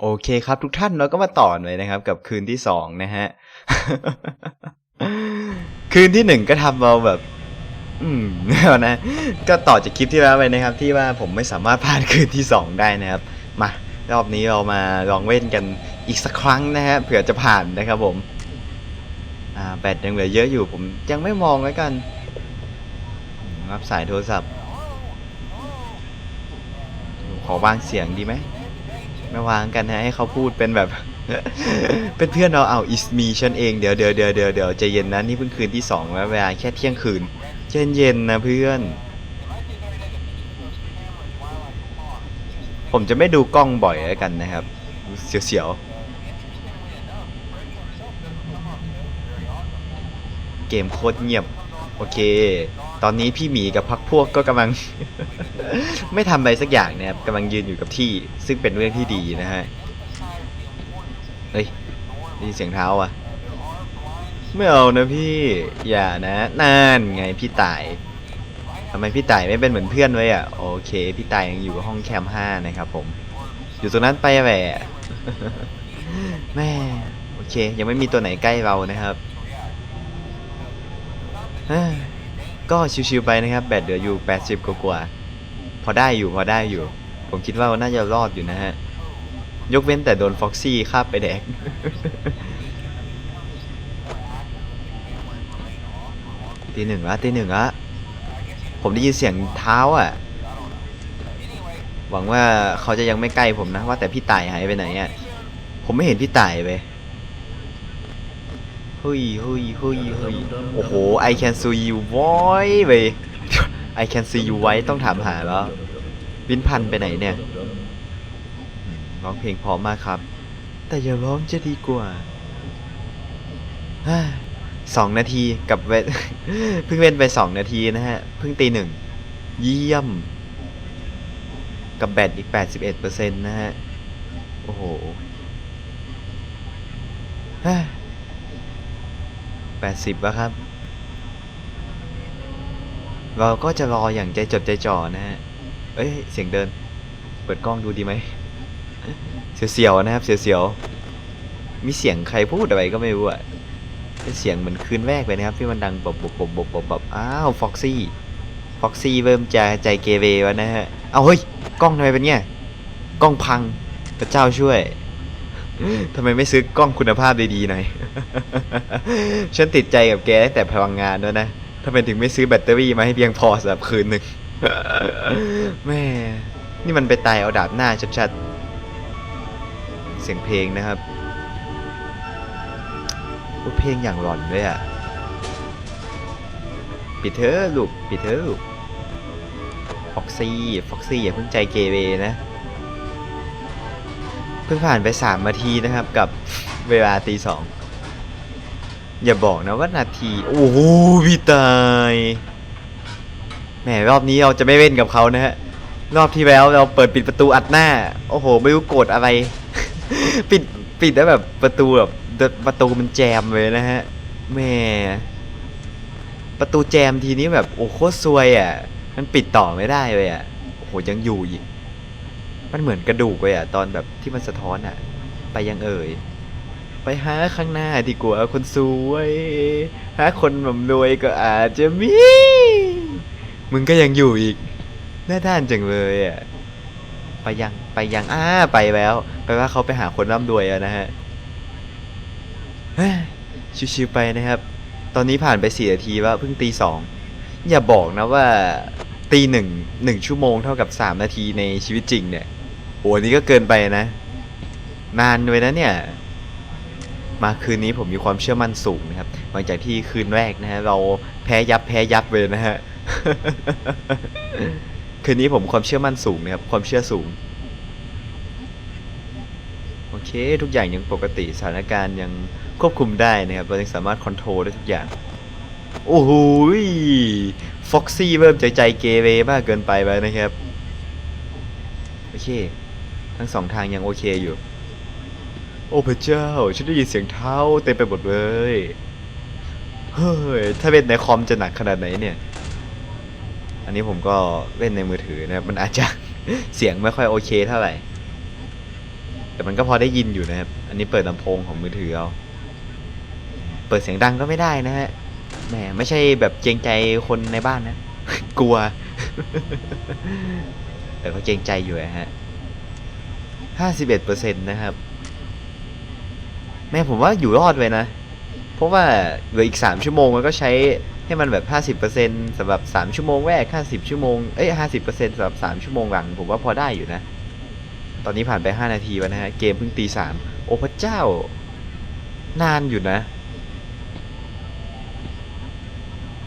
โอเคครับทุกท่านเราก็มาต่อเลยนะครับ กับคืนที่สองนะฮะ คืนที่หนึ่งก็ทำเราแบบ อืมเอานะ ก็ต่อจากคลิปที่แล้วไปนะครับ ที่ว่าผมไม่สามารถผ่านคืนที่สองได้นะครับ มารอบนี้เรามาลองเล่นกันอีกสักครั้งนะฮะเผื่อจะผ่านนะครับผมอ่าแบตยังเหลือเยอะอยู่ผมยังไม่มองแล้วกันรับสายโทรศัพท์ขอวางเสียงดีไหม ไม่วางกันนะให้เขาพูดเป็นแบบ เป็นเพื่อนเราเอาอิสมีฉันเองเดี๋ยวเดี๋ยวเดี๋ยวเดี๋ยวเดี๋ยวใจเย็นนะนี่เพิ่งคืนที่สองแล้วเวลาแค่เที่ยงคืนเย็นเย็นนะเพื่อน ผมจะไม่ดูกล้องบ่อยแล้วกันนะครับ เสียวๆ เกมโคตรเงียบ โอเค ตอนนี้พี่หมีกับพักพวกก็กำลัง ไม่ทำอะไรสักอย่างนะครับกำลังยืนอยู่กับที่ ซึ่งเป็นเรื่องที่ดีนะฮะเฮ้ยได้เสียงเท้าอะไม่เอานะพี่อย่านะนั่นไงพี่ต่ายทำไมพี่ต่ายไม่เป็นเหมือนเพื่อนไว้อะโอเค พี่ต่ายยังอยู่ห้องแคมห้านะครับผม อยู่ตรงนั้นไปแหวะแม่โอเค ยังไม่มีตัวไหนใกล้เรานะครับ ก็ชิวๆไปนะครับ แบตเหลืออยู่ 80 กว่าๆพอได้อยู่พอได้อยู่ ผมคิดว่าน่าจะรอดอยู่นะฮะ ยกเว้นแต่โดนฟ็อกซี่คาบไปแดก ตีหนึ่งละตีหนึ่งละผมได้ยินเสียงเท้าอะ หวังว่าเขาจะยังไม่ใกล้ผมนะ ว่าแต่พี่ต่ายหายไปไหนอะ ผมไม่เห็นพี่ต่ายไป เฮ้ยเฮ้ยเฮ้ยเฮ้ยโอ้โห I can see you ไว้ไป I can see you ไว้ต้องถามหาแล้ว วินพันธ์ไปไหนเนี่ยร้องเพลงพราะมากครับ แต่อย่าร้องจะดีกว่าฮ่าสองนาทีกับเวเพิ่งเว้นไปสองนาทีนะฮะ เพิ่งตีหนึ่ง เยี่ยม กับแบตอีก 81%นะฮะ โอ้โหฮ่า 80แล้วครับ เราก็จะรออย่างใจจดใจจ่อนะฮะ เอ้ย เสียงเดิน เปิดกล้องดูดีไหม เสียวๆนะครับ เสียวๆ มีเสียงใครพูดอะไรก็ไม่รู้อะเสียงเหมือนคืนแรกเลยนะครับ ที่มันดังบบบบบบบบบบอ้าว ฟ็อกซี่ ฟ็อกซี่เริ่มจะใจเกเรแล้วนะฮะ เอาเฮ้ย กล้องทำไมเป็นเงี้ยกล้องพัง พระเจ้าช่วย ทำไมไม่ซื้อกล้องคุณภาพดีๆหน่อย ฉันติดใจกับแกตั้งแต่พลังงานด้วยนะทำไมถึงไม่ซื้อแบตเตอรี่มาให้เพียงพอสำหรับคืนหนึ่งแม่ นี่มันไปตายเอาดาบหน้าชัดๆ เสียงเพลงนะครับเพลงอย่างหลอนเลยอะปิดเถอลูกปิดเถอลูกฟ็อกซี่ฟ็อกซี่อย่าเพิ่งใจเกเรนะ เพิ่งผ่านไปสามนาทีนะครับกับเวลาตีสองอย่าบอกนะว่านาที โอ้โหพี่ตายแหมรอบนี้เราจะไม่เล่นกับเขานะฮะรอบที่แล้วเราเปิดปิดประตูอัดหน้า โอ้โห ไม่รู้โกรธอะไร ปิดปิดแล้แบบประตูแบบประตูมันแจมเลยนะฮะแหมประตูแจมทีนี้แบบโอ้โคตรซวยอะ มันปิดต่อไม่ได้เลยอะ โอ้โหยังอยู่อีก มันเหมือนกระดูกเลยอะตอนแบบที่มันสะท้อนอะไปยังเอ่ย ไปหาข้างหน้าดีกว่าคนสวยหาคนแบบรวยก็อาจจะมี มึงก็ยังอยู่อีกหน้าด้านจังเลยอะไปยังไปยังอ้าไปแล้วไปว่าเขาไปหาคนร่ำรวยอะนะฮะชิวๆไปนะครับ ตอนนี้ผ่านไปสี่นาทีว่าเพิ่งตีสองอย่าบอกนะว่าตีหนึ่งหนึ่งชั่วโมงเท่ากับสามนาทีในชีวิตจริงเนี่ย โอ้นี่ก็เกินไปนะ นานเลยนะเนี่ย มาคืนนี้ผมมีความเชื่อมั่นสูงนะครับ หลังจากที่คืนแรกนะฮะเราแพ้ยับแพ้ยับเลยนะฮะ คืนนี้ผมความเชื่อมั่นสูงนะครับ ความเชื่อสูง โอเค ทุกอย่างยังปกติสถานการณ์ยังควบคุมได้นะครับ เรายังสามารถคอนโทรลได้ทุกอย่าง โอ้โหฟ็อกซี่เริ่มใจใจเกเรมากเกินไปไปนะครับ โอเค ทั้งสองทางยังโอเคอยู่ โอ้พระเจ้า ฉันได้ยินเสียงเท้าเต็มไปหมดเลย เฮ้ย ถ้าเป็นในคอมจะหนักขนาดไหนเนี่ย อันนี้ผมก็เล่นในมือถือนะครับมันอาจจะเสียงไม่ค่อยโอเคเท่าไหร่ แต่มันก็พอได้ยินอยู่นะครับ อันนี้เปิดลำโพงของมือถือเอา เปิดเสียงดังก็ไม่ได้นะฮะ แหมไม่ใช่แบบเกรงใจคนในบ้านนะ กลัว แต่ก็เกรงใจอยู่อะฮะ ห้าสิบเอ็ดเปอร์เซ็นต์นะครับ แม่ผมว่าอยู่รอดไว้นะ เพราะว่าเหลืออีกสามชั่วโมงมันก็ใช้ให้มันแบบห้าสิบเปอร์เซ็นสำหรับสามชั่วโมงแรกห้าสิบชั่วโมง เอ้ยห้าสิบเปอร์เซ็นสำหรับสามชั่วโมงหลัง ผมว่าพอได้อยู่นะ ตอนนี้ผ่านไปห้านาทีแล้วนะฮะ เกมเพิ่งตีสามโอ้พระเจ้า นานอยู่นะ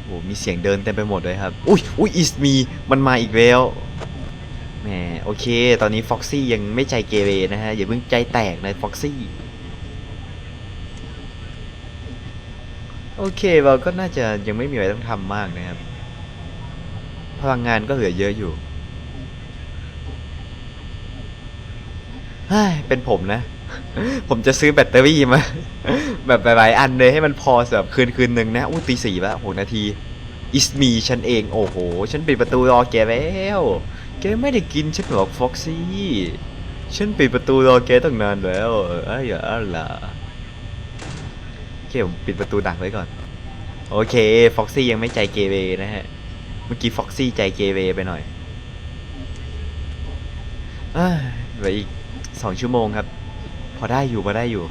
โอ้มีเสียงเดินเต็มไปหมดเลยครับ อุ้ยอุ้ยอิสมี มันมาอีกแล้ว แหมโอเค ตอนนี้ฟ็อกซี่ยังไม่ใจเกเรนะฮะ อย่าเพิ่งใจแตกนะฟ็อกซี่ โอเคเราก็น่าจะยังไม่มีอะไรต้องทำมากนะครับ พลังงานก็เหลือเยอะอยู่เฮ้ยเป็นผมนะ ผมจะซื้อแบตเตอรี่มา แบบหลายๆอันเลยให้มันพอสำหรับคืนคืนหนึ่งนะ อู้ตีสี่ละหกนาที อิสมีฉันเอง โอ้โห ฉันปิดประตูรอแกแล้ว แกไม่ได้กินฉันหรอกฟ็อกซี่ ฉันปิดประตูรอแกตั้งนานแล้วเอ้ยอย่าล่ะเคผมปิดประตูดักไว้ก่อน โอเคฟ็อกซี่ยังไม่ใจเกเรนะฮะ เมื่อกี้ฟ็อกซี่ใจเกเรไปหน่อยเอ้ยเหลืออีกสองชั่วโมงครับ พอได้อยู่พอได้อยู่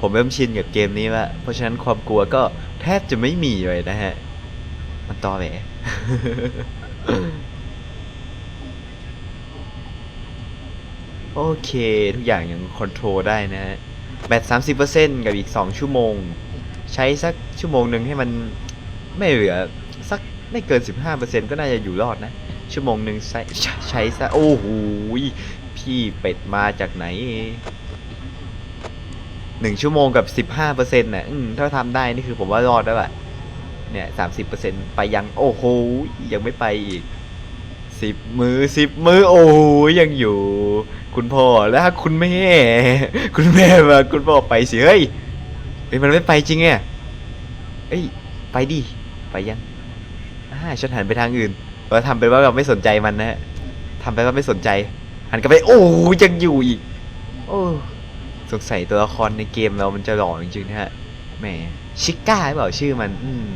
ผมเริ่มชินกับเกมนี้แล้วเพราะฉะนั้นความกลัวก็แทบจะไม่มีเลยนะฮะ มันตอแหล โอเค ทุกอย่างยังคอนโทรลได้นะฮะแบต30%กับอีก 2 ชั่วโมง ใช้สักชั่วโมงหนึ่งให้มันไม่เหลือ สักไม่เกิน 15%ก็น่าจะอยู่รอดนะ ชั่วโมงหนึ่งใช้ใช้ซะ โอ้โหพี่เป็ดมาจากไหนหนึ่งชั่วโมงกับสิบห้าเปอร์เซ็นต์น่ะถ้าทำได้นี่คือผมว่ารอดแล้วอะเนี่ยสามสิบเปอร์เซ็นต์ไปยังโอ้โหยังไม่ไปอีกสิบมือสิบมือโอ้โหยังอยู่ คุณพ่อแล้วคุณแม่ คุณแม่มาคุณพ่อไปสิเฮ้ยเฮ้ยมันไม่ไปจริงไงเอ้ยไปดิไปยังอ่าฉันหันไปทางอื่นเราทำเป็นว่าเราไม่สนใจมันนะฮะทำไปว่าไม่สนใจหันกลับไปโอ้ยังอยู่อีก โอ้สงสัยตัวละครในเกมเรามันจะหล่อจริงๆนะฮะแหมชิก้าหรือเปล่าชื่อมันอืม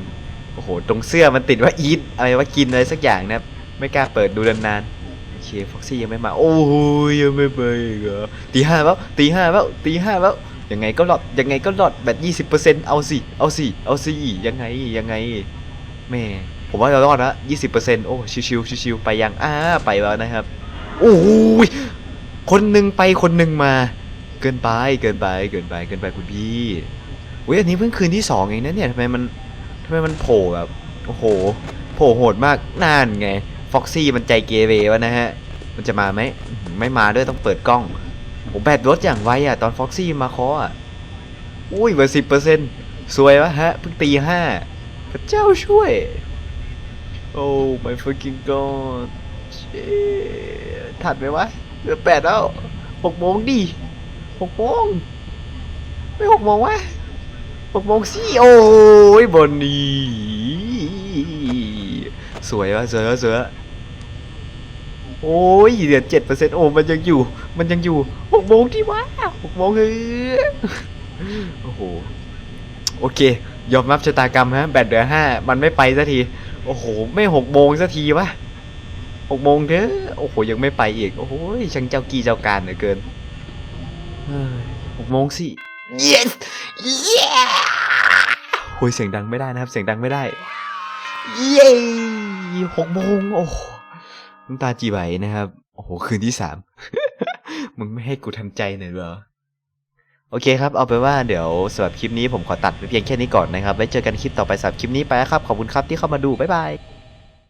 โอ้โห ตรงเสื้อมันติดว่าอีทอะไรว่ากินอะไรสักอย่างนะ ไม่กล้าเปิดดูนานๆ ฟ็อกซี่ยังไม่มา โอ้ยยังไม่ไปอีกเหรอตีห้าแล้วตีห้าแล้วตีห้าแล้วยังไงก็หลอดยังไงก็หลอดแบบยี่สิบเปอร์เซ็นต์เอาสิเอาสิเอาสิยังไงยังไงแม่ผมว่าเรารอดละยี่สิบเปอร์เซ็นต์โอ้ชิวๆชิวๆไปยังอ่าไปแล้วนะครับโอ้ยคนหนึ่งไปคนหนึ่งมา เกินไปเกินไปเกินไปเกินไปคุณพี่อุ้ยอันนี้เพิ่งคืนที่สองเองนะเนี่ยทำไมมันทำไมมันโผล่แบบโอ้โหโผล่โหดมากนานไงฟ็อกซี่มันใจเกเรวะนะฮะ มันจะมาไหมไม่มาด้วยต้องเปิดกล้องผมแบตรถอย่างไวอะตอนฟ็อกซี่มาเคาะอะอุ้ยเบอร์สิบเปอร์เซ็นต์สวยวะฮะเพิ่งตีห้าพระเจ้าช่วย โอ้ my fucking god เชี่ยทันไหมวะเหลือแปดแล้วหกโมงดิหกโมงไม่หกโมงวะหกโมงสิโอ้ยบนนี้สวยวะสวยวะสวยวะ โอ้ยเหลือเจ็ดเปอร์เซ็นต์โอ้มันยังอยู่ มันยังอยู่หกโมงที่วะหกโมงเออโอ้โห โอเค ยอมรับชะตากรรมฮะ แบตเหลือห้ามันไม่ไปสักที โอ้โห ไม่หกโมงสักทีวะหกโมงเด้อโอ้โห ยังไม่ไปอีก โอ้โหช่างเจ้ากีเจ้าการเหลือเกินเฮ้ยหกโมงสิ yes yeah โอ้ยเสียงดังไม่ได้นะครับ เสียงดังไม่ได้ เย้หกโมงโอ้โห น้ำตาจีไหวนะครับ โอ้โห คืนที่สาม มึงไม่ให้กูทำใจหน่อยเหรอ โอเคครับ เอาไปว่าเดี๋ยวสำหรับคลิปนี้ผมขอตัดไปเพียงแค่นี้ก่อนนะครับ ไว้เจอกันคลิปต่อไปสำหรับคลิปนี้ไปแล้วครับ ขอบคุณครับที่เข้ามาดู บ๊ายบาย